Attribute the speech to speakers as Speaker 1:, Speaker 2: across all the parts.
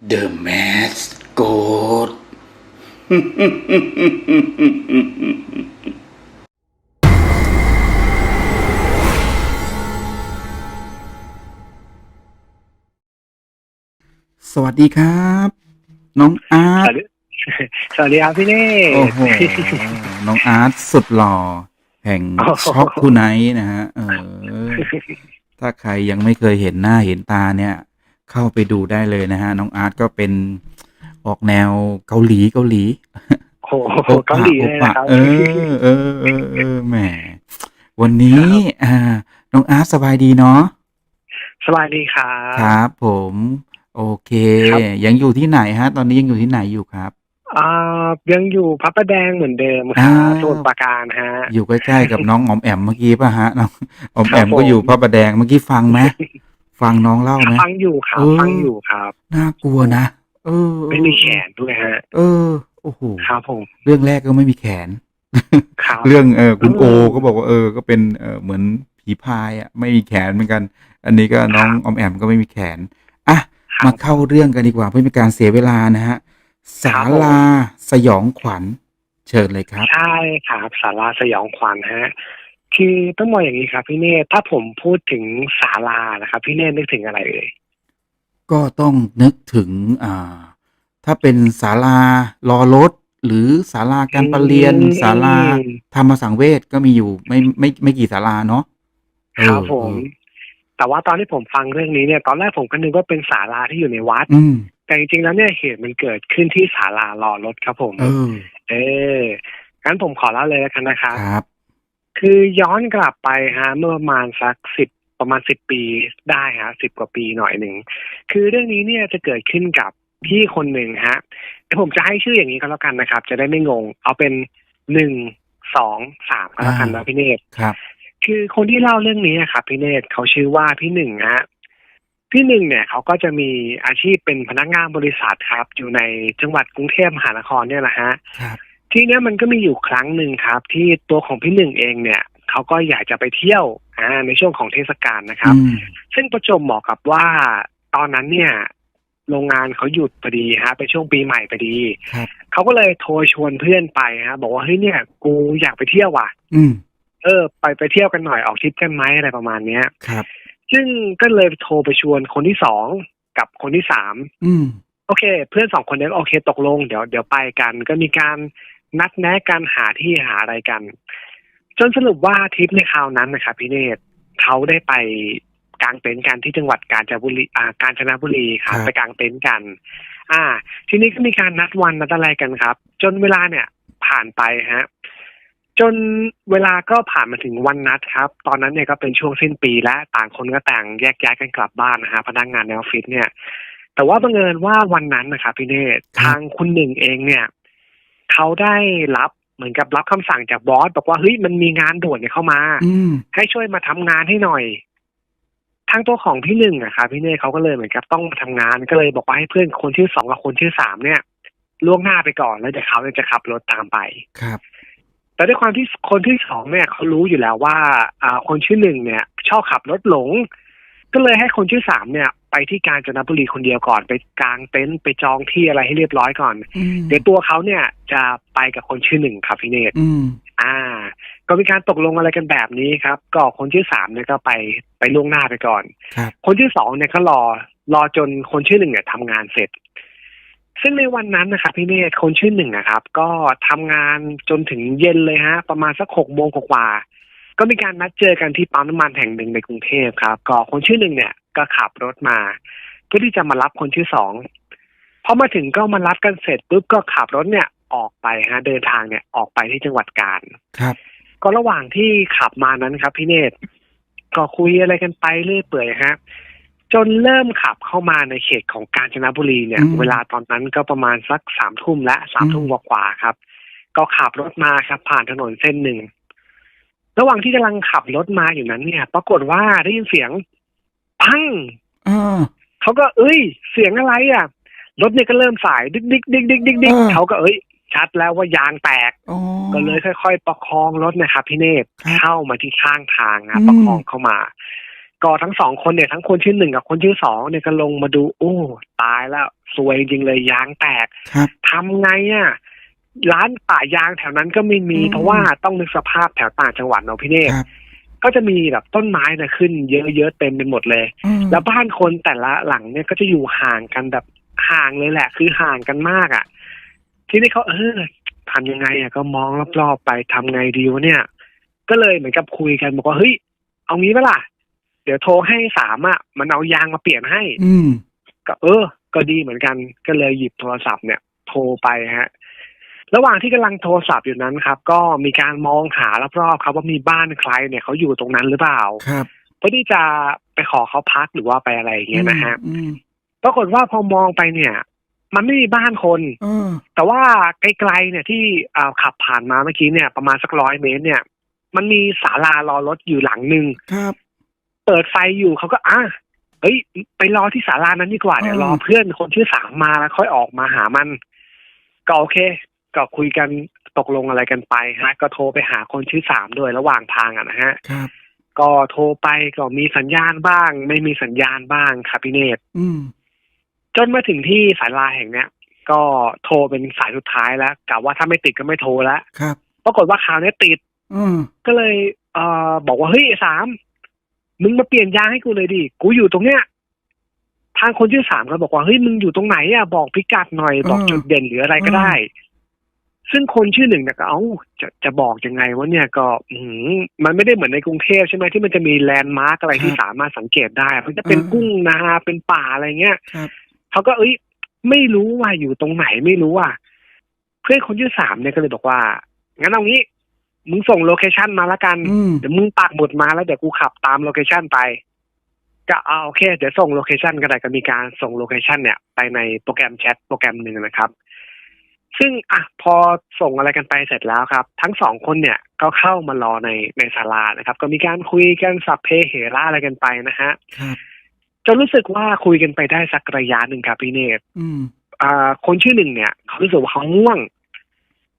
Speaker 1: The Mask Goat สวัสดีครับ น้องอา
Speaker 2: ส
Speaker 1: ร์ต
Speaker 2: วัสดีสวัสดีครับพี่เน่
Speaker 1: โอ้โหน้องอาร์ตสุดหล่อ แห่ง
Speaker 2: โอ้โห
Speaker 1: ช็อกทูไนท์นะฮะเออถ้าใครยังไม่เคยเห็นหน้าเห็นตาเนี่ย เข้าไปดูได้เลยนะฮะน้องอาร์ตก็เป็นออกแนวเกาหลีเกาหลี
Speaker 2: โอ้โหเกาหลีเลยนะครับ
Speaker 1: เออเออเออเออแหมวันนี้อ่าน้องอาร์ตสบายดีเนาะ
Speaker 2: สวัสดีครับ
Speaker 1: ครับผม โอเค
Speaker 2: ครับ
Speaker 1: ยังอยู่ที่ไหนฮะ ตอนนี้ยังอยู่ที่ไหนอยู่ครับ
Speaker 2: อ่ายังอยู่พระประแดงเหมือนเดิมค
Speaker 1: อ่า
Speaker 2: รับสมุทรปราการฮะ
Speaker 1: อยู่ใกล้ๆกับน้องออมแอมเมื่อกี้ป่ะฮะน้องออมแอม
Speaker 2: ครับผม
Speaker 1: ก็อยู่พระประแดงเมื่อกี้ฟังไหม ฟังน้องเล่าไหม
Speaker 2: ฟังอยู่ครับ
Speaker 1: เออ
Speaker 2: ฟังอยู่ครับ
Speaker 1: น่ากลัวนะเออ
Speaker 2: ไม่มีแขนด้วยฮะ
Speaker 1: เออโอ้โห
Speaker 2: ครับผม
Speaker 1: เรื่องแรกก็ไม่มีแขน
Speaker 2: ครับ
Speaker 1: เรื่องเออคุณ
Speaker 2: เอ
Speaker 1: โอ
Speaker 2: อ
Speaker 1: ก็บอกว่าเออ ก็เป็นเออเหมือนผีพายอะไม่มีแขนเหมือนกัน อันนี้ก็น้อง
Speaker 2: ครับ
Speaker 1: ออมแอมก็ไม่มีแขนอะ
Speaker 2: ครับ
Speaker 1: มาเข้าเรื่องกันดีกว่าเพื่อไม่เป็นการเสียเวลานะฮะศาลาสยองขวัญ เชิญเลยครับ
Speaker 2: ใช่ครับสาราสยองขวัญฮะ คือต้องมองอย่างนี้ครับ พี่เน่ถ้าผมพูดถึงศาลานะครับ พี่เน่นึกถึงอะไรเอ่ย
Speaker 1: ก็ต้องนึกถึงอ่า ถ้าเป็นศาลารอรถหรือศาลาการประเรียน
Speaker 2: อืม
Speaker 1: ศาลาธรรมสังเวชก็มีอยู่ไม่ไม่ไม่กี่ศาลาเนาะเออ
Speaker 2: ครับผม
Speaker 1: เออ
Speaker 2: แต่ว่าตอนที่ผมฟังเรื่องนี้เนี่ย ตอนแรกผมก็นึกว่าเป็นศาลาที่อยู่ในวัด
Speaker 1: อืม
Speaker 2: แต่จริงๆแล้วเนี่ยเหตุมันเกิดขึ้นที่ศาลารอรถครับผม
Speaker 1: เออ
Speaker 2: เอองั้นผมขอเล่าเลยแล้วกันนะครับ
Speaker 1: ครับ
Speaker 2: คือย้อนกลับไปฮะเมื่อประมาณสักสิบประมาณสิบปีได้ฮะสิบกว่าปีหน่อยหนึ่ง คือเรื่องนี้เนี่ยจะเกิดขึ้นกับพี่คนหนึ่งฮะเดี๋ยวผมจะให้ชื่ออย่างนี้ก็แล้วกันนะครับ จะได้ไม่งง เอาเป็นหนึ่งสองสามก็แล้วกันนะพี่เนตร
Speaker 1: ครับ
Speaker 2: คือคนที่เล่าเรื่องนี้อะครับพี่เนตรเขาชื่อว่าพี่หนึ่งฮะพี่หนึ่งเนี่ยเขาก็จะมีอาชีพเป็นพนักงานบริษัทครับ อยู่ในจังหวัดกรุงเทพมหานครเนี่ยแหละฮะ
Speaker 1: ครับ
Speaker 2: ทีเนี้ยมันก็มีอยู่ครั้งหนึ่งครับ ที่ตัวของพี่หนึ่งเองเนี่ยเขาก็อยากจะไปเที่ยวอ่าในช่วงของเทศกาลนะครับ
Speaker 1: อืม
Speaker 2: ซึ่งประจวบเหมาะกับว่าตอนนั้นเนี่ย โรงงานเขาหยุดพอดีฮะเป็นช่วงปีใหม่พอดี
Speaker 1: ครับ
Speaker 2: เขาก็เลยโทรชวนเพื่อนไปฮะบอกว่าเฮ้ยเนี่ย กูอยากไปเที่ยวว่ะ
Speaker 1: อืม
Speaker 2: เออ ไปไปเที่ยวกันหน่อยออกทริปกันไหมอะไรประมาณเนี้ย
Speaker 1: ครับ
Speaker 2: ซึ่งก็เลยโทรไปชวนคนที่สองกับคนที่สาม
Speaker 1: อืม
Speaker 2: โอเค เพื่อนสองคนนี้ก็โอเค ตกลงเดี๋ยวเดี๋ยวไปกัน ก็มีการ นัดแนะกันหาที่หาอะไรกัน จนสรุปว่าทริปในคราวนั้นนะครับพี่เนตรเขาได้ไปกางเต็นท์กันที่จังหวัดกาญจนบุรีอ่ากาญจนบุรีครับ
Speaker 1: ครับ
Speaker 2: ไปกางเต็นท์กัน อ่า ทีนี้ก็มีการนัดวันนัดอะไรกันครับ จนเวลาเนี่ยผ่านไปฮะ จนเวลาก็ผ่านมาถึงวันนัดครับ ตอนนั้นเนี่ยก็เป็นช่วงสิ้นปีและต่างคนก็ต่างแยกย้ายกันกลับบ้านนะฮะพนักงานในออฟฟิศเนี่ย แต่ว่าบังเอิญว่าวันนั้นนะครับพี่เนตร
Speaker 1: ครับ
Speaker 2: ทางคุณหนึ่งเองเนี่ย เขาได้รับเหมือนกับรับคำสั่งจากบอสบอกว่าเฮ้ยมันมีงานด่วนเนี่ยเข้ามา
Speaker 1: อืม
Speaker 2: ให้ช่วยมาทำงานให้หน่อยทางตัวของพี่หนึ่งอะครับพี่เน่เขาก็เลยเหมือนกับต้องมาทำงานก็เลยบอกว่าให้เพื่อนคนชื่อสองกับคนชื่อสามเนี่ยล่วงหน้าไปก่อนแล้วเดี๋ยวเขาเนี่ยจะขับรถตามไป
Speaker 1: ครับ
Speaker 2: แต่ด้วยความที่คนที่สองเนี่ยเขารู้อยู่แล้วว่า อ่า คนชื่อหนึ่งเนี่ย ชอบขับรถหลง ก็เลยให้คนชื่อสามเนี่ยไปที่กาญจนบุรีคนเดียวก่อนไปกางเต็นท์ไปจองที่อะไรให้เรียบร้อยก่อน
Speaker 1: อืม
Speaker 2: เดี๋ยวตัวเขาเนี่ยจะไปกับคนชื่อหนึ่งครับพี่เนตร
Speaker 1: อืม
Speaker 2: อ่า ก็มีการตกลงอะไรกันแบบนี้ครับ ก็คนชื่อสามเนี่ยก็ไปไปล่วงหน้าไปก่อน
Speaker 1: ครับ
Speaker 2: คนที่สองเนี่ยก็รอรอจนคนชื่อหนึ่งเนี่ยทำงานเสร็จ ซึ่งในวันนั้นนะครับพี่เนตรคนชื่อหนึ่งนะครับ ก็ทำงานจนถึงเย็นเลยฮะ ประมาณสักหกโมงกว่าๆ ก็มีการนัดเจอกันที่ปั๊มน้ำมันแห่งหนึ่งในกรุงเทพครับ ก็คนชื่อหนึ่งเนี่ยก็ขับรถมา เพื่อที่จะมารับคนชื่อสองพอมาถึงก็มารับกันเสร็จปุ๊บก็ขับรถเนี่ยออกไปฮะเดินทางเนี่ยออกไปที่จังหวัดกาญ
Speaker 1: ครับ
Speaker 2: ก็ระหว่างที่ขับมานั้นครับพี่เนตรก็คุยอะไรกันไปเรื่อยเปื่อยฮะจนเริ่มขับเข้ามาในเขตของกาญจนบุรีเนี่ย
Speaker 1: อืม
Speaker 2: เวลาตอนนั้นก็ประมาณสักสามทุ่มและสามทุ่ม
Speaker 1: อืม
Speaker 2: กว่าๆครับ ก็ขับรถมาครับ ผ่านถนนเส้นหนึ่ง ระหว่างที่กำลังขับรถมาอยู่นั้นเนี่ย ปรากฏว่าได้ยินเสียงปัง
Speaker 1: อ่า
Speaker 2: เขาก็เอ้ย เสียงอะไรอะ รถเนี่ยก็เริ่มสายดิ๊กดิ๊กดิ๊กดิ๊กดิ๊กดิ๊ก
Speaker 1: เออ
Speaker 2: เขาก็เอ้ย ชัดแล้วว่ายางแตก
Speaker 1: อ๋อ
Speaker 2: ก็เลยค่อย ๆ ประคองรถนะครับพี่เนตร
Speaker 1: ครับ
Speaker 2: เข้ามาที่ข้างทาง
Speaker 1: อื
Speaker 2: นะ
Speaker 1: ม
Speaker 2: ประคองเข้ามาก็ทั้งสองคนเนี่ยทั้งคนชื่อหนึ่งกับคนชื่อสองเนี่ยก็ลงมาดู โอ้ ตายแล้ว สวยจริงๆเลยยางแตก
Speaker 1: ครับ
Speaker 2: ทำไงอะ ร้านป่ายางแถวนั้นก็ไม่มี
Speaker 1: อืม
Speaker 2: เพราะว่าต้องนึกสภาพแถวต่างจังหวัดเนาะพี่เนตร
Speaker 1: ครับ
Speaker 2: ก็จะมีแบบต้นไม้นะขึ้น เยอะๆเต็มไปหมดเลย
Speaker 1: อืม
Speaker 2: แล้วบ้านคนแต่ละหลังเนี่ยก็จะอยู่ห่างกันแบบห่างเลยแหละ คือห่างกันมากอะ ทีนี้เขาเออทำยังไงอะ ก็มองรอบๆไปทำไงดีวะเนี่ย ก็เลยเหมือนกับคุยกันบอกว่าเฮ้ยเอางี้ปะล่ะ เดี๋ยวโทรให้สามอะมันเอายางมาเปลี่ยนให้
Speaker 1: อืม
Speaker 2: ก็เออ ก็ดีเหมือนกัน ก็เลยหยิบโทรศัพท์เนี่ย โทรไปฮะ ระหว่างที่กำลังโทรศัพท์อยู่นั้นครับ ก็มีการมองหารอบๆครับว่ามีบ้านใครเนี่ยเขาอยู่ตรงนั้นหรือเปล่า
Speaker 1: ครับ
Speaker 2: เพื่อที่จะไปขอเขาพักหรือว่าไปอะไรอย่างเงี้ยนะฮะ
Speaker 1: อืม
Speaker 2: ปรากฏว่าพอมองไปเนี่ย มันไม่มีบ้านคน
Speaker 1: เออ
Speaker 2: แต่ว่าไกลๆเนี่ยที่อ่าขับผ่านมาเมื่อกี้เนี่ย ประมาณสักร้อยเมตร เนี่ย มันมีศาลารอรถอยู่หลังหนึ่ง
Speaker 1: ครับ
Speaker 2: เปิดไฟอยู่เขาก็อะเฮ้ย ไปรอที่ศาลานั้นดีกว่าเดี๋ยว
Speaker 1: อ่าร
Speaker 2: รอเพื่อนคนชื่อสามมาแล้วค่อยออกมาหามันก็โอเค ก็คุยกันตกลงอะไรกันไปฮะ ก็โทรไปหาคนชื่อสามด้วยระหว่างทางอะนะฮะ
Speaker 1: ครับ
Speaker 2: ก็โทรไปก็มีสัญญาณบ้าง ไม่มีสัญญาณบ้างครับพี่เนตร
Speaker 1: อืม
Speaker 2: จนมาถึงที่ศาลาแห่งเนี้ย ก็โทรเป็นสายสุดท้ายแล้วกะว่าถ้าไม่ติดก็ไม่โทรแล้ว
Speaker 1: ครับ
Speaker 2: ปรากฏว่าคราวนี้ติด
Speaker 1: อืม
Speaker 2: ก็เลย เอ่อบอกว่าเฮ้ยไอ้สามมึงมาเปลี่ยนยางให้กูเลยดิกูอยู่ตรงเนี้ยทางคนชื่อสามก็บอกว่าเฮ้ยมึงอยู่ตรงไหนอะบอกพิกัดหน่อยบอก
Speaker 1: อืม
Speaker 2: จุดเด่นหรืออะไรก็ได้ ซึ่งคนชื่อหนึ่งเนี่ยก็เอ้าจะจะบอกยังไงวะเนี่ยก็อืมมันไม่ได้เหมือนในกรุงเทพใช่ไหมที่มันจะมีแลนด์มาร์กอะไรที่สามารถสังเกตได้ มันจะเป็น
Speaker 1: อ่า
Speaker 2: กุ้งนาเป็นป่าอะไรเงี้ย
Speaker 1: ครับ
Speaker 2: เขาก็เอ้ย ไม่รู้ว่าอยู่ตรงไหนไม่รู้อะเพื่อนคนที่สามเนี่ยก็เลยบอกว่า งั้นเอางี้มึงส่งโลเคชันมาละกัน
Speaker 1: อืม
Speaker 2: เดี๋ยวมึงปักหมุดมาแล้วเดี๋ยวกูขับตามโลเคชันไป ก็เอาโอเค เดี๋ยวส่งโลเคชันก็ได้ก็มีการส่งโลเคชันเนี่ย ไปในโปรแกรมแชทโปรแกรมหนึ่งนะครับ ซึ่งอะพอส่งอะไรกันไปเสร็จแล้วครับ ทั้งสองคนเนี่ยก็เข้ามารอในในศาลานะครับ ก็มีการคุยกันสับเพเหระอะไรกันไปนะฮะ
Speaker 1: ครับ
Speaker 2: จนรู้สึกว่าคุยกันไปได้สักระยะหนึ่งครับพี่เนตร
Speaker 1: อืม
Speaker 2: อ่า คนชื่อหนึ่งเนี่ยเขารู้สึกว่าเขาง่วง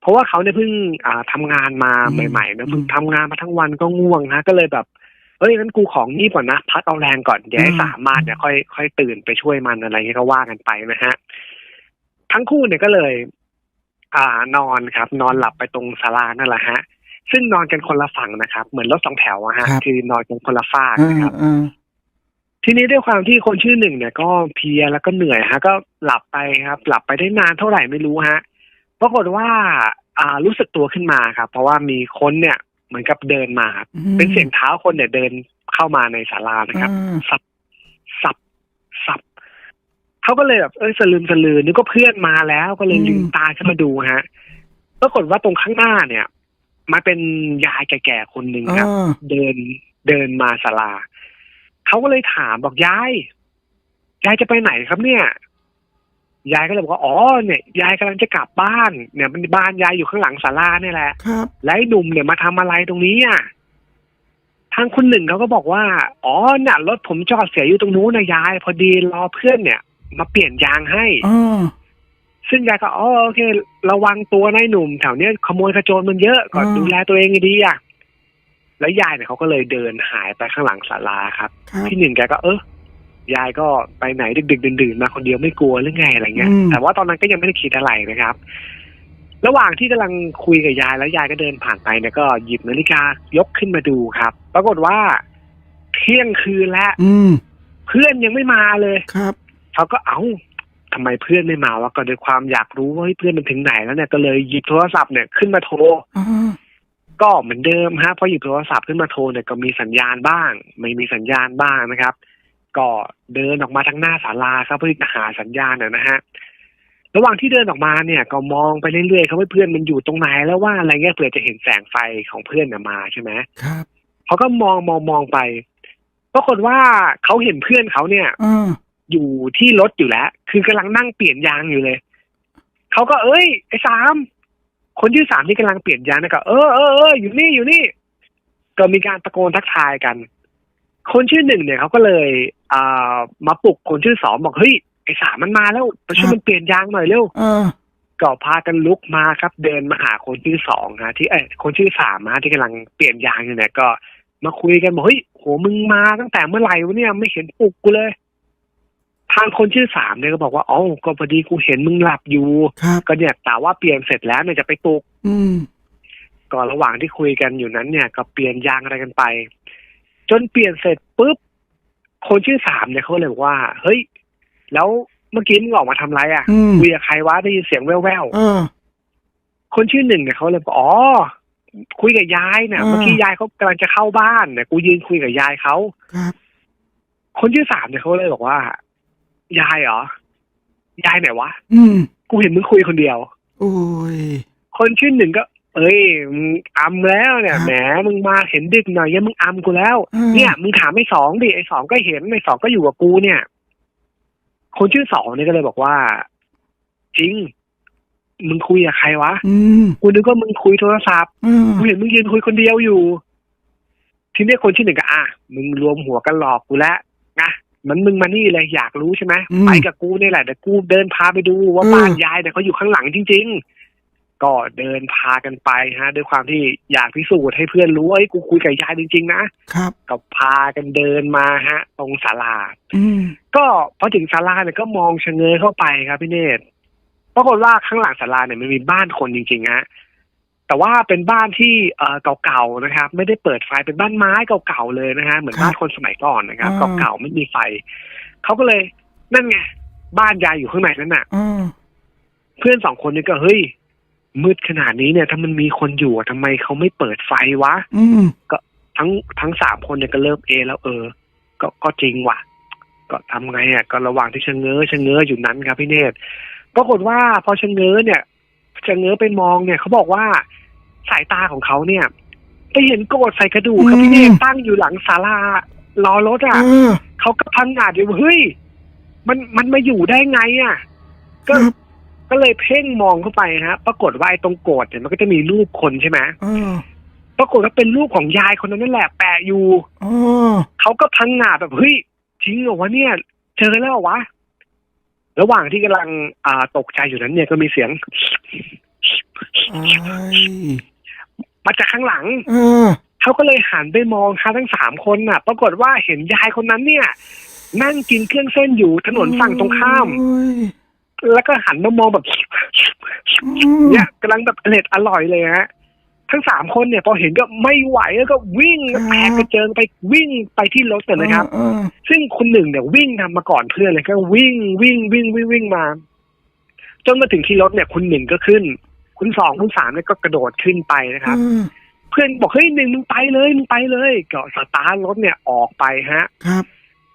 Speaker 2: เพราะว่าเขาเนี่ยเพิ่งอ่าทำงานมา
Speaker 1: อืม
Speaker 2: ใหม่ๆนะ
Speaker 1: อืม
Speaker 2: เพิ่งทำงานมาทั้งวันก็ง่วงนะก็เลยแบบเอ้ยงั้นกูของนี่ก่อนนะพักเอาแรงก่อนเดี๋ยวให้
Speaker 1: อืม
Speaker 2: สามารถเนี่ยค่อยค่อยตื่นไปช่วยมันอะไรเงี้ยก็ว่ากันไปนะฮะทั้งคู่เนี่ยก็เลย อ่านอนครับ นอนหลับไปตรงศาลานั่นแหละฮะ ซึ่งนอนกันคนละฝั่งนะครับ เหมือนรถสองแถวอะฮะ
Speaker 1: ครับ
Speaker 2: คือนอนกันคนละฝาก
Speaker 1: อ่า
Speaker 2: นะครับ
Speaker 1: อ่า
Speaker 2: ทีนี้ด้วยความที่คนชื่อหนึ่งเนี่ยก็เพลียแล้วก็เหนื่อยฮะ ก็หลับไปครับ หลับไปได้นานเท่าไหร่ไม่รู้ฮะปรากฏว่า อ่ารู้สึกตัวขึ้นมาครับ เพราะว่ามีคนเนี่ยเหมือนกับเดินมาครับ
Speaker 1: อืม
Speaker 2: เป็นเสียงเท้าคนเนี่ยเดินเข้ามาในศาลานะครับ
Speaker 1: อ่า
Speaker 2: สับ สับ สับ เขาก็เลยแบบเออสลืมสลือนึกว่าเพื่อนมาแล้วก็เลยลืมตาขึ้นมาดูฮะปรากฏว่าตรงข้างหน้าเนี่ยมันเป็นยายแก่ๆคนหนึ่งครับ
Speaker 1: อ่า
Speaker 2: เดินเดินมาศาลาเขาก็เลยถามบอกยายยายจะไปไหนครับเนี่ยยายก็เลยบอกว่าอ๋อเนี่ยยายกำลังจะกลับบ้าน เนี่ยมันบ้านยายอยู่ข้างหลังศาลาเนี่ยแหละ
Speaker 1: ครับ
Speaker 2: แล้วไอ้หนุ่มเนี่ยมาทำอะไรตรงนี้อะทางคุณหนึ่งเขาก็บอกว่า อ๋อเนี่ยรถผมจอดเสียอยู่ตรงนู้นนะยาย พอดีรอเพื่อนเนี่ย มาเปลี่ยนยางให้
Speaker 1: อ่า
Speaker 2: ซึ่งยายก็อ๋อโอเค ระวังตัวนายหนุ่มแถวเนี้ยขโมยขโจรมันเยอะก็
Speaker 1: อ่า
Speaker 2: ดูแลตัวเองให้ดีอะแล้วยายเนี่ยเขาก็เลยเดินหายไปข้างหลังศาลาครับ
Speaker 1: ครับ
Speaker 2: พี่หนึ่งแกก็เออยายก็ไปไหนดึกๆดื่นๆมาคนเดียวไม่กลัวหรือไงอะไรเงี้ย
Speaker 1: อืม
Speaker 2: แต่ว่าตอนนั้นก็ยังไม่ได้คิดอะไรนะครับ ระหว่างที่กำลังคุยกับยายแล้วยายก็เดินผ่านไปเนี่ยก็หยิบนาฬิกายกขึ้นมาดูครับ ปรากฏว่าเที่ยงคืนแล้ว
Speaker 1: อืม
Speaker 2: เพื่อนยังไม่มาเลย
Speaker 1: ครับ
Speaker 2: เขาก็เอ้าทำไมเพื่อนไม่มาวะก็ด้วยความอยากรู้ว่าเฮ้ยเพื่อนมันถึงไหนแล้วเนี่ยก็เลยหยิบโทรศัพท์เนี่ยขึ้นมาโทร
Speaker 1: อ่า
Speaker 2: ก็เหมือนเดิมฮะพอหยิบโทรศัพท์ขึ้นมาโทรเนี่ยก็มีสัญญาณบ้าง ไม่มีสัญญาณบ้างนะครับ ก็เดินออกมาทางหน้าศาลาครับเพื่อจะหาสัญญาณนะนะฮะระหว่างที่เดินออกมาเนี่ย ก็มองไปเรื่อยๆเขาว่าเพื่อนมันอยู่ตรงไหนแล้วว่าอะไรเงี้ยเผื่อจะเห็นแสงไฟของเพื่อนน่ะมาใช่ไหม
Speaker 1: ครับ
Speaker 2: เขาก็มองมองมองไปปรากฏว่าเขาเห็นเพื่อนเขาเนี่ย
Speaker 1: อ่า
Speaker 2: อยู่ที่รถอยู่แล้ว คือกำลังนั่งเปลี่ยนยางอยู่เลย เขาก็เอ้ยไอ้สามคนที่สามที่กำลังเปลี่ยนยางนะก็เออเออเอออยู่นี่อยู่นี่ ก็มีการตะโกนทักทายกัน คนชื่อหนึ่งเนี่ยเขาก็เลยอ่ามาปลุกคนชื่อสองบอกเฮ้ยไอ้สามมันมาแล้วไปช่วยมันเปลี่ยนยางหน่อยเร็ว
Speaker 1: อ่า
Speaker 2: ก็พากันลุกมาครับ เดินมาหาคนชื่อสองฮะ ที่เอ้ยคนชื่อสามฮะที่กำลังเปลี่ยนยางอยู่เนี่ยก็มาคุยกันบอกเฮ้ยโหมึงมาตั้งแต่เมื่อไหร่วะเนี่ยไม่เห็นปลุกกูเลย ทางคนชื่อสามเนี่ยก็บอกว่าอ๋อก็พอดีกูเห็นมึงหลับอยู่
Speaker 1: ครับ
Speaker 2: ก็เนี่ยแต่ว่าเปลี่ยนเสร็จแล้วเนี่ยจะไปปลุก
Speaker 1: อืม
Speaker 2: ก่อนระหว่างที่คุยกันอยู่นั้นเนี่ยก็เปลี่ยนยางอะไรกันไป จนเปลี่ยนเสร็จปุ๊บคนชื่อสามเนี่ยเขาเลยบอกว่า เฮ้ย แล้วเมื่อกี้มึงออกมาทำไรอะ
Speaker 1: อืม
Speaker 2: คุยกับใครวะได้ยินเสียงแว่ว
Speaker 1: เออ
Speaker 2: ๆคนชื่อหนึ่งเนี่ยเขาเลยบอกอ๋อคุยกับยายเนี่ย
Speaker 1: อ่า
Speaker 2: เมื่อกี้ยายเขากำลังจะเข้าบ้านเนี่ยกูยืนคุยกับยายเขา
Speaker 1: ครับ
Speaker 2: คนชื่อสามเนี่ยเขาเลยบอกว่า ยายเหรอ ยายไหนวะ
Speaker 1: อืม
Speaker 2: กูเห็นมึงคุยคนเดียว
Speaker 1: โอ้ย
Speaker 2: คนชื่อหนึ่งก็ เอ้ยมึงอำแล้วเนี่ย
Speaker 1: ครับ
Speaker 2: แหมมึงมาเห็นดึกหน่อยยังมึงอำกูแล้ว
Speaker 1: อืม
Speaker 2: เนี่ยมึงถามไอ้สองดิไอ้สองก็เห็นไอ้สองก็อยู่กับกูเนี่ย คนชื่อสองเนี่ยก็เลยบอกว่า จริง มึงคุยกับใครวะ
Speaker 1: อืม
Speaker 2: กูนึกว่ามึงคุยโทรศัพท์
Speaker 1: อืม
Speaker 2: กูเห็นมึงยืนคุยคนเดียวอยู่ ทีนี้คนชื่อหนึ่งก็อะมึงรวมหัวกันหลอกกูแล้วนะ มันมึงมานี่เลยอยากรู้ใช่ไหมไปกับกูนี่แหละเดี๋ยวกูเดินพาไปดูว่าบ้านยายเนี่ยเขาอยู่ข้างหลังจริง ๆ ก็เดินพากันไปฮะ ด้วยความที่อยากพิสูจน์ให้เพื่อนรู้ว่าเอ้ยกูคุยกับยายจริง ๆ นะครับก็พากันเดินมาฮะ ตรงศาลา
Speaker 1: อืม
Speaker 2: ก็พอถึงศาลาเนี่ยก็มองชะเง้อเข้าไปครับพี่เนตรปรากฏว่าข้างหลังศาลาเนี่ยมันมีบ้านคนจริงๆฮะ แต่ว่าเป็นบ้านที่เอ่อเก่าๆนะครับ ไม่ได้เปิดไฟเป็นบ้านไม้เก่าๆเลยนะฮะเหมือนบ้านคนสมัยก่อนนะครับเก่าๆไม่มีไฟเขาก็เลยนั่นไงบ้านยายอยู่ข้างในนั่นน่ะ
Speaker 1: อืม
Speaker 2: เพื่อนสองคนนี้ก็เฮ้ยมืดขนาดนี้เนี่ย ถ้ามันมีคนอยู่อะทำไมเขาไม่เปิดไฟวะ
Speaker 1: อืม
Speaker 2: ทั้งทั้งสามคนเนี่ยก็เริ่มเอะแล้วเออ ก็ก็จริงว่ะ ก็ทำไงอะก็ระหว่างที่ชะเง้อชะเง้ออยู่นั้นครับพี่เนตรปรากฏว่าพอชะเง้อเนี่ย ชะเง้อไปมองเนี่ยเขาบอกว่าสายตาของเขาเนี่ยไปเห็นโกรธใส่กระดูกครับพี่เนตรตั้งอยู่หลังศาลารอรถอะ
Speaker 1: เออ
Speaker 2: เขาก็พังงาดอยู่เฮ้ยมันมันมาอยู่ได้ไงอะ
Speaker 1: ค
Speaker 2: ก็
Speaker 1: รับ
Speaker 2: ก็เลยเพ่งมองเข้าไปฮะ ปรากฏว่าไอ้ตรงโกรธเนี่ยมันก็จะมีรูปคนใช่ไหม
Speaker 1: เออ
Speaker 2: ปรากฏว่าเป็นรูปของยายคนนั้นนั่นแหละแปะอยู่
Speaker 1: เออ
Speaker 2: เขาก็พังงาแบบเฮ้ยจริงเหรอวะเนี่ย เจอแล้วเหรอวะ ระหว่างที่กำลังอ่าตกใจอยู่นั้นเนี่ยก็มีเสียง
Speaker 1: ไอ้
Speaker 2: มาจากข้างหลัง
Speaker 1: เออ
Speaker 2: เขาก็เลยหันไปมองเขาทั้งสามคนน่ะ ปรากฏว่าเห็นยายคนนั้นเนี่ย นั่งกินเครื่องเส้นอยู่ถนนฝั่งตรงข้าม
Speaker 1: โอ้ย
Speaker 2: แล้วก็หันมามองแบบ
Speaker 1: อืม
Speaker 2: เนี่ยกำลังแบบอร่อยอร่อยเลยฮะ ทั้งสามคนเนี่ยพอเห็นก็ไม่ไหวแล้วก็วิ่งแตกกระเจิงไปวิ่งไปที่รถเลยนะครับ
Speaker 1: เออ
Speaker 2: ซึ่งคุณหนึ่งเนี่ยวิ่งทำมาก่อนเพื่อนเลยก็วิ่งวิ่งวิ่งวิ่งวิ่งมา จนมาถึงที่รถเนี่ย คุณหนึ่งก็ขึ้น คุณสองคุณสามเนี่ยก็กระโดดขึ้นไปนะครับ
Speaker 1: เออ
Speaker 2: เพื่อนบอกเฮ้ยหนึ่งมึงไปเลยมึงไปเลยก็สตาร์ทรถเนี่ยออกไปฮะ
Speaker 1: ครับ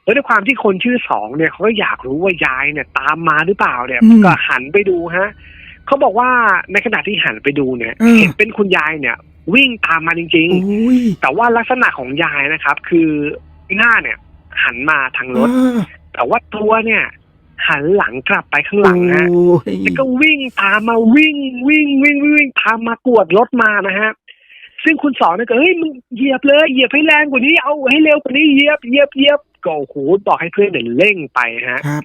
Speaker 2: แล้วด้วยความที่คนชื่อสองเนี่ยเขาก็อยากรู้ว่ายายเนี่ย ตามมาหรือเปล่าเนี่ย
Speaker 1: อืม
Speaker 2: ก็หันไปดูฮะ เขาบอกว่าในขณะที่หันไปดูเนี่ย
Speaker 1: เออ
Speaker 2: เห็นเป็นคุณยายเนี่ย วิ่งตามมาจริงๆ
Speaker 1: โอ้ย
Speaker 2: แต่ว่าลักษณะของยายนะครับ คือหน้าเนี่ย หันมาทางรถ
Speaker 1: เออ
Speaker 2: แต่ว่าตัวเนี่ย หันหลังกลับไปข้างหลังฮะ
Speaker 1: โอ้ย
Speaker 2: แล้วก็วิ่งตามมาวิ่งวิ่งวิ่งวิ่งวิ่งตามมากวดรถมานะฮะซึ่งคุณสอนเนี่ยก็เฮ้ยมึงเหยียบเลยเหยียบให้แรงกว่านี้เอาให้เร็วกว่านี้เหยียบเหยียบเหยียบก็โอ้โหบอกให้เพื่อนเนี่ยเร่งไปฮะ
Speaker 1: ครับ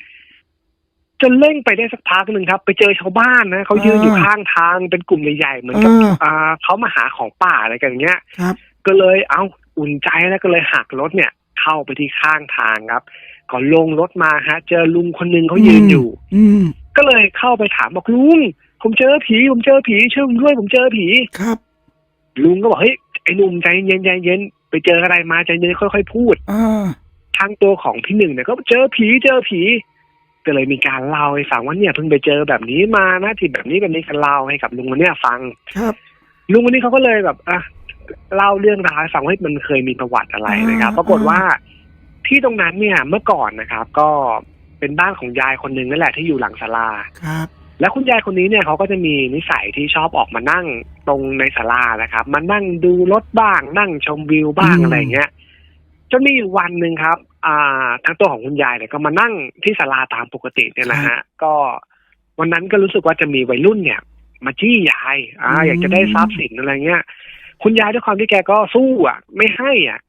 Speaker 2: จนเร่งไปได้สักพักหนึ่งครับ ไปเจอชาวบ้านนะเขายืนอยู่
Speaker 1: อ่า
Speaker 2: ข้างทางเป็นกลุ่มใหญ่ๆเหมือน
Speaker 1: เอ
Speaker 2: กับ
Speaker 1: อ
Speaker 2: อ่าเขามาหาของป่าอะไรกันอย่างเงี้ย
Speaker 1: ครับ
Speaker 2: ก็เลยเอาอุ่นใจแล้วก็เลยหักรถเนี่ย เข้าไปที่ข้างทางครับก่อนลงรถมาฮะ เจอลุงคนหนึ่งเขายืนอยู่
Speaker 1: อืม
Speaker 2: ก็เลยเข้าไปถามบอกลุงผมเจอผี ผมเจอผีช่วยผมด้วยผมเจอผี
Speaker 1: ครับ
Speaker 2: ลุงก็บอกเฮ้ยไอ้หนุ่มใจเย็นใจเย็นไปเจออะไรมาใจเย็นค่อยๆพูด
Speaker 1: อ่า
Speaker 2: ทางตัวของพี่หนึ่งเนี่ยก็เจอผีเจอผี ก็เลยมีการเล่าให้ฟังว่าเนี่ยเพิ่งไปเจอแบบนี้มานะที่แบบนี้แบบนี้กันเล่าให้กับลุงคนเนี้ยฟัง
Speaker 1: ครับ
Speaker 2: ลุงคนนี้เขาก็เลยแบบอะเล่าเรื่องราวให้ฟังว่ามันเคยมีประวัติอะไรนะครับ
Speaker 1: อ่า
Speaker 2: ปรากฏว่าที่ตรงนั้นเนี่ยเมื่อก่อนนะครับ ก็เป็นบ้านของยายคนหนึ่งนั่นแหละที่อยู่หลังศาลา
Speaker 1: ครับ
Speaker 2: แล้วคุณยายคนนี้เนี่ยเขาก็จะมีนิสัยที่ชอบออกมานั่งตรงในศาลานะครับ มานั่งดูรถบ้าง นั่งชมวิวบ้าง
Speaker 1: อืม
Speaker 2: อะไรอย่างเงี้ยจนมีอยู่วันหนึ่งครับ อ่าทั้งตัวของคุณยายเนี่ยก็มานั่งที่ศาลาตามปกติเนี่ยนะฮะ ก็วันนั้นก็รู้สึกว่าจะมีวัยรุ่นเนี่ย มาจี้ยาย อ่า อยากจะได้ทรัพย์สินอะไรเงี้ย คุณยายด้วยความที่แกก็สู้อะ ไม่ให้อะ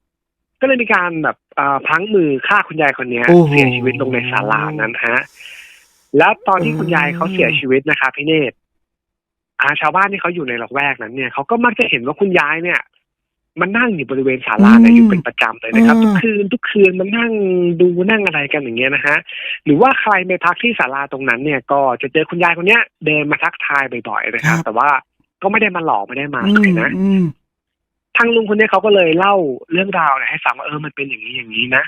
Speaker 2: ก็เลยมีการแบบอ่าพลั้งมือฆ่าคุณยายคนเนี้ย
Speaker 1: โอ้โห
Speaker 2: เสียชีวิตลงในศาลานั้นฮะ แล้วตอนที่คุณยายเขาเสียชีวิตนะครับพี่เนตรอาชาวบ้านที่เขาอยู่ในละแวกนั้นเนี่ยเขาก็มักจะเห็นว่าคุณยายเนี่ย มันนั่งอยู่บริเวณศาลาเนี่ย
Speaker 1: อืม
Speaker 2: อยู่เป็นประจำเลยนะครับ
Speaker 1: อ่า
Speaker 2: ทุกคืนทุกคืนมันนั่งดูนั่งอะไรกันอย่างเงี้ยนะฮะหรือว่าใครไปพักที่ศาลาตรงนั้นเนี่ยก็จะเจอคุณยายคนเนี้ย เดินมาทักทายบ่อยๆนะครับ แต่ว่าก็ไม่ได้มาหลอกไม่ได้มา
Speaker 1: อื
Speaker 2: อะไร
Speaker 1: ม
Speaker 2: นะ
Speaker 1: อืม
Speaker 2: ทางลุงคนเนี้ยเขาก็เลยเล่าเรื่องราวเนี่ยให้ฟังว่าเออมันเป็นอย่างนี้อย่างนี้นะ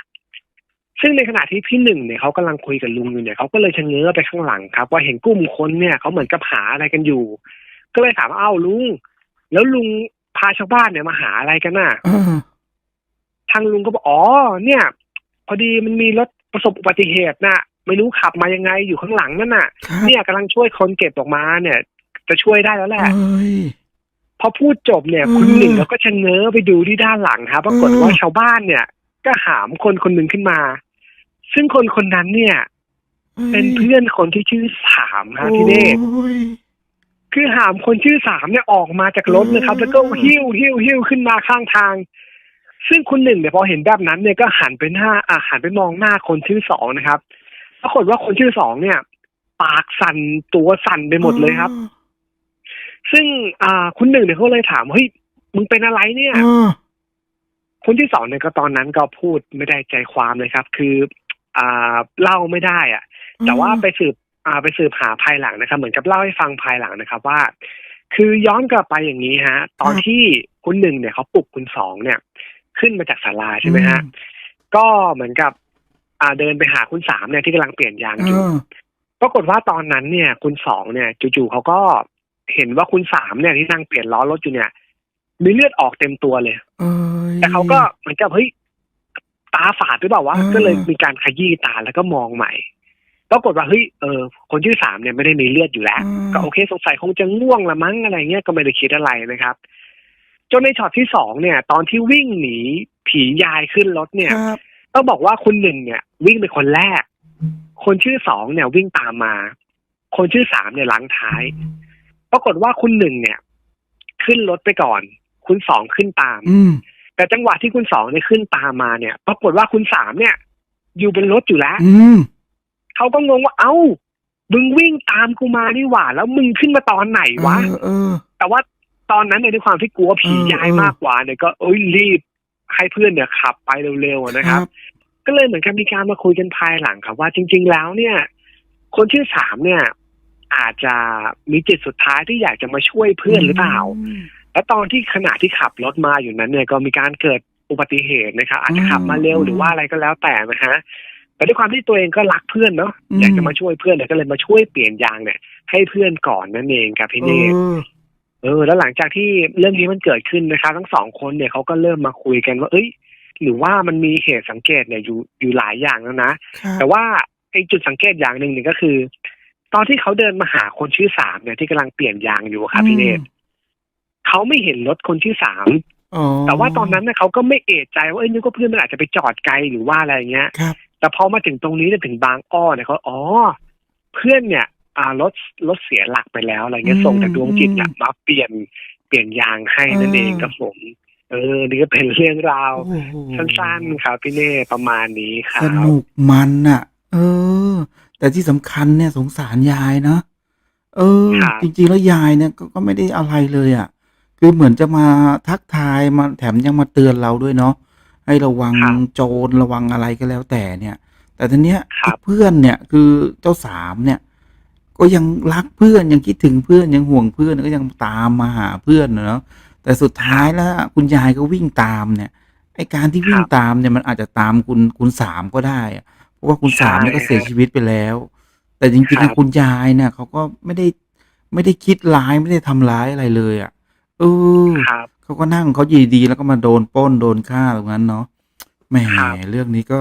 Speaker 2: ซึ่งในขณะที่พี่หนึ่งเนี่ยเขากำลังคุยกับลุงอยู่เนี่ยเขาก็เลยชะเง้อไปข้างหลังครับ ว่าเห็นกลุ่มคนเนี่ยเขาเหมือนกับหาอะไรกันอยู่ ก็เลยถามว่าเอ้าลุง แล้วลุงพาชาวบ้านเนี่ยมาหาอะไรกันน่ะ
Speaker 1: เออ
Speaker 2: ทางลุงก็บอกอ๋อเนี่ย พอดีมันมีรถประสบอุบัติเหตุน่ะ ไม่รู้ขับมายังไงอยู่ข้างหลังนั่นน่ะ
Speaker 1: ครับ
Speaker 2: เนี่ยกำลังช่วยคนเก็บออกมาเนี่ย จะช่วยได้แล้วแหละ
Speaker 1: เอ้ย
Speaker 2: พอพูดจบเนี่ย
Speaker 1: อืม
Speaker 2: คุณหนึ่งเขาก็ชะเง้อไปดูที่ด้านหลังครับปรากฏ
Speaker 1: อืม
Speaker 2: ว่าชาวบ้านเนี่ย ก็หามคนคนหนึ่งขึ้นมา ซึ่งคนคนนั้นเนี่ย เป็นเพื่อนคนที่ชื่อสามครับพี่เนตร
Speaker 1: โอ้ย
Speaker 2: คือหามคนชื่อสามเนี่ยออกมาจากรถนะครับ
Speaker 1: อืม
Speaker 2: แล้วก็หิ้วหิ้วหิ้วขึ้นมาข้างทาง ซึ่งคุณหนึ่งเนี่ยพอเห็นแบบนั้นเนี่ยก็หันไปหน้าอ่าหันไปมองหน้าคนชื่อสองนะครับปรากฏว่าคนชื่อสองเนี่ย ปากสั่นตัวสั่นไปหมดเลยครับ ซึ่งอ่าคุณหนึ่งเนี่ยเขาเลยถามว่าเฮ้ยมึงเป็นอะไรเนี่ย
Speaker 1: เออ
Speaker 2: คนที่สองเนี่ยก็ตอนนั้นก็พูดไม่ได้ใจความเลยครับ คือ อ่าเล่าไม่ได้อะแต่ว่าไปสืบ อ่าไปสืบหาภายหลังนะครับ เหมือนกับเล่าให้ฟังภายหลังนะครับว่า คือย้อนกลับไปอย่างนี้ฮะ ตอนที่คุณหนึ่งเนี่ยเขาปลุกคุณสองเนี่ย ขึ้นมาจากศาลาใช่ไหมฮะ ก็เหมือนกับ อ่าเดินไปหาคุณสามเนี่ยที่กำลังเปลี่ยนยาง
Speaker 1: เอ
Speaker 2: อยู่
Speaker 1: อ
Speaker 2: ปรากฏว่าตอนนั้นเนี่ย คุณสองเนี่ยจู่ๆเขาก็เห็นว่าคุณสามเนี่ยที่นั่งเปลี่ยนล้อรถอยู่เนี่ย มีเลือดออกเต็มตัวเลย
Speaker 1: เอ้ย
Speaker 2: แต่เขาก็เหมือนกับเฮ้ยตาฝาดหรือเปล่าวะ
Speaker 1: อ่า
Speaker 2: ก็เลยมีการขยี้ตาแล้วก็มองใหม่ ปรากฏว่าเฮ้ยเออคนที่สามเนี่ยไม่ได้มีเลือดอยู่แล้ว ก็โอเคสงสัยคงจะง่วงละมั้งอะไรเงี้ยก็ไม่ได้คิดอะไรนะครับ จนในช็อตที่สองเนี่ย ตอนที่วิ่งหนีผียายขึ้นรถเนี่ย
Speaker 1: ครับ
Speaker 2: ต้องบอกว่าคุณหนึ่งเนี่ย วิ่งเป็นคนแรก คนชื่อสองเนี่ยวิ่งตามมา คนชื่อสามเนี่ยล้างท้าย ปรากฏว่าคุณหนึ่งเนี่ย ขึ้นรถไปก่อน คุณสองขึ้นตาม
Speaker 1: อืม
Speaker 2: แต่จังหวะที่คุณสองเนี่ยขึ้นตามมาเนี่ย ปรากฏว่าคุณสามเนี่ย อยู่บนรถอยู่แล้ว
Speaker 1: อืม
Speaker 2: เขาก็งงว่าเอ้ามึงวิ่งตามกูมานี่หว่า แล้วมึงขึ้นมาตอนไหนวะ
Speaker 1: เออเออ
Speaker 2: แต่ว่าตอนนั้นเนี่ยด้วยความที่กลัวผี
Speaker 1: เออ
Speaker 2: ย้าย
Speaker 1: เออ
Speaker 2: มากกว่าเนี่ยก็เอ้ยรีบให้เพื่อนเนี่ยขับไปเร็วๆอะนะครับ ก็เลยเหมือนกับมีการมาคุยกันภายหลังครับว่าจริง ๆ แล้วเนี่ย คนชื่อสามเนี่ย อาจจะมีจิตสุดท้ายที่อยากจะมาช่วยเพื่อนหรือเปล่า และตอนที่ขณะที่ขับรถมาอยู่นั้นเนี่ยก็มีการเกิดอุบัติเหตุนะครับอาจจะขับมาเร็ว
Speaker 1: อืม
Speaker 2: หรือว่าอะไรก็แล้วแต่นะฮะ แต่ด้วยความที่ตัวเองก็รักเพื่อนเนาะ
Speaker 1: อืม
Speaker 2: อยากจะมาช่วยเพื่อนเนี่ยก็เลยมาช่วยเปลี่ยนยางเนี่ย ให้เพื่อนก่อนนั่นเองครับพี่
Speaker 1: เอ
Speaker 2: เนตร
Speaker 1: อ
Speaker 2: เออ แล้วหลังจากที่เรื่องนี้มันเกิดขึ้นนะครับทั้งสองคนเนี่ยเขาก็เริ่มมาคุยกันว่า เอ้ย หรือว่ามันมีเหตุสังเกตเนี่ยอยู่อยู่หลายอย่างแล้วนะ
Speaker 1: ครับ
Speaker 2: แต่ว่าไอ้จุดสังเกตอย่างหนึ่งเนี่ยก็คือ ตอนที่เขาเดินมาหาคนชื่อสามเนี่ยที่กำลังเปลี่ยนยางอยู่ครับพี่เนตรเขาไม่เห็นรถคนชื่อสาม
Speaker 1: อ๋อ
Speaker 2: แต่ว่าตอนนั้นเนี่ยเขาก็ไม่เอะใจว่าเอ้ยนึกว่าเพื่อนมันอาจจะไปจอดไกลหรือว่าอะไรเงี้ย
Speaker 1: ครับ
Speaker 2: แต่พอมาถึงตรงนี้เนี่ยถึงบางอ้อเนี่ยเขาอ๋อ เพื่อนเนี่ยอ่ารถรถเสียหลักไปแล้วอะไรเงี้ย
Speaker 1: อืม
Speaker 2: ส่งจากดวงจิตเนี่ยมาเปลี่ยนเปลี่ยนยางให้นั่นเอง
Speaker 1: อ่า
Speaker 2: ครับผมเออ นี่ก็เป็นเรื่องราว
Speaker 1: โอ้โห
Speaker 2: สั้นๆครับพี่เน่ประมาณนี้ครั
Speaker 1: ส
Speaker 2: บ
Speaker 1: นุกมันอะ เออ แต่ที่สำคัญเนี่ยสงสารยายนะเออ
Speaker 2: ครับ
Speaker 1: จริงๆแล้วยายเนี่ยก็ก็ไม่ได้อะไรเลยอะ คือเหมือนจะมาทักทายมาแถมยังมาเตือนเราด้วยเนาะ ให้ระวัง
Speaker 2: ครับ
Speaker 1: โจรระวังอะไรก็แล้วแต่เนี่ย แต่ทีเนี้ย
Speaker 2: ครับ
Speaker 1: ไอ้เพื่อนเนี่ยคือเจ้าสามเนี่ย ก็ยังรักเพื่อนยังคิดถึงเพื่อนยังห่วงเพื่อนก็ยังตามมาหาเพื่อนเนาะแต่สุดท้ายแล้วคุณยายก็วิ่งตามเนี่ยไอการที่วิ่ง
Speaker 2: ครับ
Speaker 1: ตามเนี่ยมันอาจจะตามคุณคุณสามก็ได้อะเพราะว่าคุณสามเนี่ย
Speaker 2: ใช่
Speaker 1: ก็เสียชีวิตไปแล้ว แต่จริงๆ
Speaker 2: ครั
Speaker 1: อะ
Speaker 2: บ
Speaker 1: คุณยายเนี่ยเขาก็ไม่ได้ไม่ได้คิดร้ายไม่ได้ทำร้ายอะไรเลยอะเออ
Speaker 2: ครับ
Speaker 1: เขาก็นั่งเขายีดีๆแล้วก็มาโดนปล้นโดนฆ่าตรงนั้นเนาะแหม
Speaker 2: ครับ
Speaker 1: เรื่องนี้ก็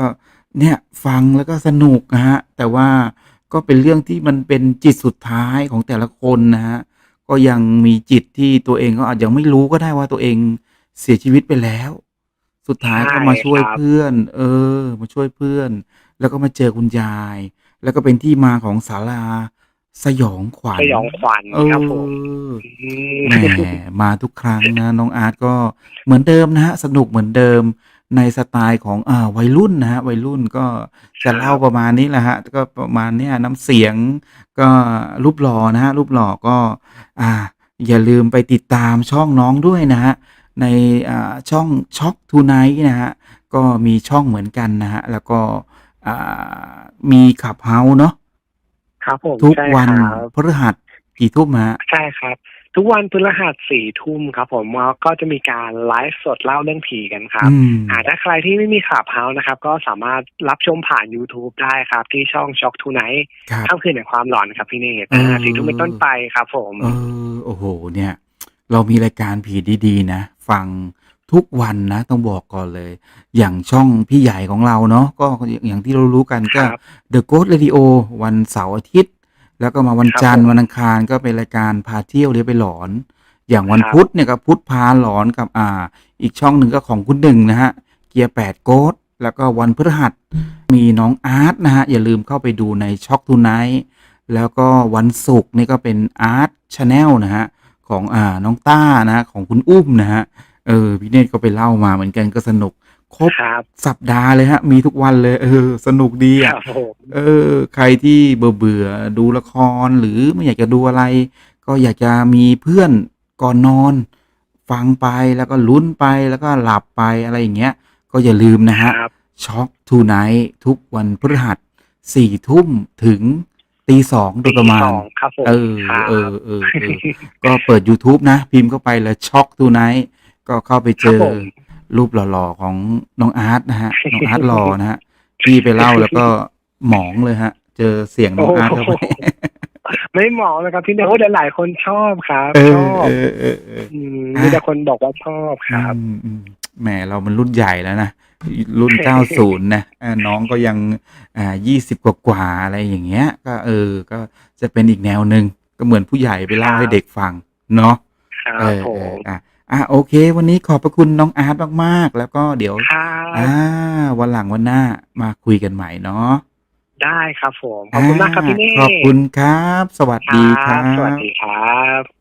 Speaker 1: เนี่ยฟังแล้วก็สนุกนะฮะ แต่ว่าก็เป็นเรื่องที่มันเป็นจิตสุดท้ายของแต่ละคนนะฮะ ก็ยังมีจิตที่ตัวเองก็อาจจะไม่รู้ก็ได้ว่าตัวเองเสียชีวิตไปแล้ว สุดท้ายก็มาช่วย
Speaker 2: ใช่ครับ
Speaker 1: เพื่อน เออ มาช่วยเพื่อน แล้วก็มาเจอคุณยาย แล้วก็เป็นที่มาของศาลา สยองขวัญ
Speaker 2: สยองขวัญ
Speaker 1: เอ
Speaker 2: ครับผม
Speaker 1: อ
Speaker 2: อืม
Speaker 1: แหมมาทุกครั้งนะ น้องอาร์ตก็เหมือนเดิมนะฮะ สนุกเหมือนเดิมในสไตล์ของอ่าวัยรุ่นนะฮะ วัยรุ่นก็จะเล่าประมาณนี้แหละฮะ ก็ประมาณเนี้ยน้ำเสียงก็รูปหล่อนะฮะ รูปหล่อก็ อ่า อย่าลืมไปติดตามช่องน้องด้วยนะฮะ ในอ่าช่อง Shock Tonight นะฮะ ก็มีช่องเหมือนกันนะฮะ แล้วก็อ่ามี Clubhouse เนาะ
Speaker 2: ครับผม
Speaker 1: ทุก
Speaker 2: ใช่
Speaker 1: วัน
Speaker 2: ครับ
Speaker 1: พฤหัสกี่ทุ่มฮะ
Speaker 2: ใช่ครับ ทุกวันพฤหัสสี่ทุ่มครับ ผมก็จะมีการไลฟ์สดเล่าเรื่องผีกันครับ
Speaker 1: อืม
Speaker 2: อ่าถ้าใครที่ไม่มีขับเฮาส์นะครับ ก็สามารถรับชมผ่าน YouTube ได้ครับ ที่ช่อง Shock Tonight
Speaker 1: ครับ
Speaker 2: ค่ำคืนแห่งความหลอนครับพี่เนต
Speaker 1: เออ
Speaker 2: สี่ทุ่มเป็นต้นไปครับ ผม
Speaker 1: เออโอ้โห เนี่ย เรามีรายการผีดีๆ นะ ฟัง ทุกวันนะต้องบอกก่อนเลย อย่างช่องพี่ใหญ่ของเราเนาะก็อย่างที่เรารู้กันก็
Speaker 2: ครับ
Speaker 1: The Ghost Radio วันเสาร์อาทิตย์ แล้วก็มาวัน
Speaker 2: ครับ
Speaker 1: จันท
Speaker 2: ผ
Speaker 1: ร์
Speaker 2: ม
Speaker 1: วันอังคารก็เป็นรายการพาเที่ยวเรียไปหลอน อย่างวัน
Speaker 2: ครับ
Speaker 1: พุธเนี่ยก็พุธพาหลอนกับอ่า อีกช่องหนึ่งก็ของคุณหนึ่งนะฮะเกียร์แปดโกดแล้วก็วันพฤหัสมีน้องอาร์ตนะฮะ อย่าลืมเข้าไปดูในช็อกทูไนท์แล้วก็วันศุกร์นี่ก็เป็นอาร์ตชาแนลนะฮะ ของอ่าน้องต้านะฮะ ของคุณอุ้มนะฮะ เออพี่เนตรก็ไปเล่ามาเหมือนกันก็สนุก ครบ
Speaker 2: ครับ
Speaker 1: สัปดาห์เลยฮะ มีทุกวันเลย เออ สนุกดี
Speaker 2: ค
Speaker 1: อะ
Speaker 2: รับผม
Speaker 1: เออ ใครที่เบื่อเบื่อๆดูละครหรือไม่อยากจะดูอะไร ก็อยากจะมีเพื่อนก่อนนอน ฟังไปแล้วก็ลุ้นไปแล้วก็หลับไปอะไรอย่างเงี้ย ก็อย่าลืมนะฮะ
Speaker 2: ครับ
Speaker 1: ช็อคทูไนท์ทุกวันพฤหัสสี่ทุ่มถึงตีสองโดยประมา
Speaker 2: ตี
Speaker 1: ณ
Speaker 2: สองครับผม
Speaker 1: เออ
Speaker 2: ครับ
Speaker 1: เออเออเออ ก็เปิด YouTube นะ พิมพ์เข้าไปแล้วช็อคทูไนท์ ก็เข้าไปเจ
Speaker 2: ครับ
Speaker 1: อ
Speaker 2: ผม
Speaker 1: รูปหล่อๆของน้องอาร์ตนะฮะน้องอาร์ตหล่อนะฮะพี่ไปเล่าแล้วก็หมองเลยฮะ เจอเสียงน้องอาร์ตเข้าไป
Speaker 2: ไม่เหมาะนะครับพี่เนตโอ้แต่หลายคนชอบครับ
Speaker 1: เอ
Speaker 2: ช
Speaker 1: อ
Speaker 2: อบ
Speaker 1: เออเออเออ
Speaker 2: มมีแต่คนบอกว่าชอบครับ
Speaker 1: อืมอืมแหมเรามันรุ่นใหญ่แล้วนะ รุ่น90นะอ่าน้องก็ยังอ่า20กว่ากว่าๆอะไรอย่างเงี้ย ก็เออ ก็จะเป็นอีกแนวหนึ่งก็เหมือนผู้ใหญ่ไปเล่า
Speaker 2: ครับ
Speaker 1: ให้เด็กฟัง เนาะ
Speaker 2: ครับ
Speaker 1: เออ
Speaker 2: ผ
Speaker 1: เออ
Speaker 2: ม
Speaker 1: อะ อะโอเค วันนี้ขอบพระคุณน้องอาร์ตมากๆ แล้วก็เดี๋ยว
Speaker 2: ครับ
Speaker 1: อ่าวันหลังวันหน้ามาคุยกันใหม่เนาะ
Speaker 2: ได้ครับผม ขอบคุณมากครับพี่เนต
Speaker 1: ขอบคุณครับ สวัสดีครับ
Speaker 2: สวัสดีครับ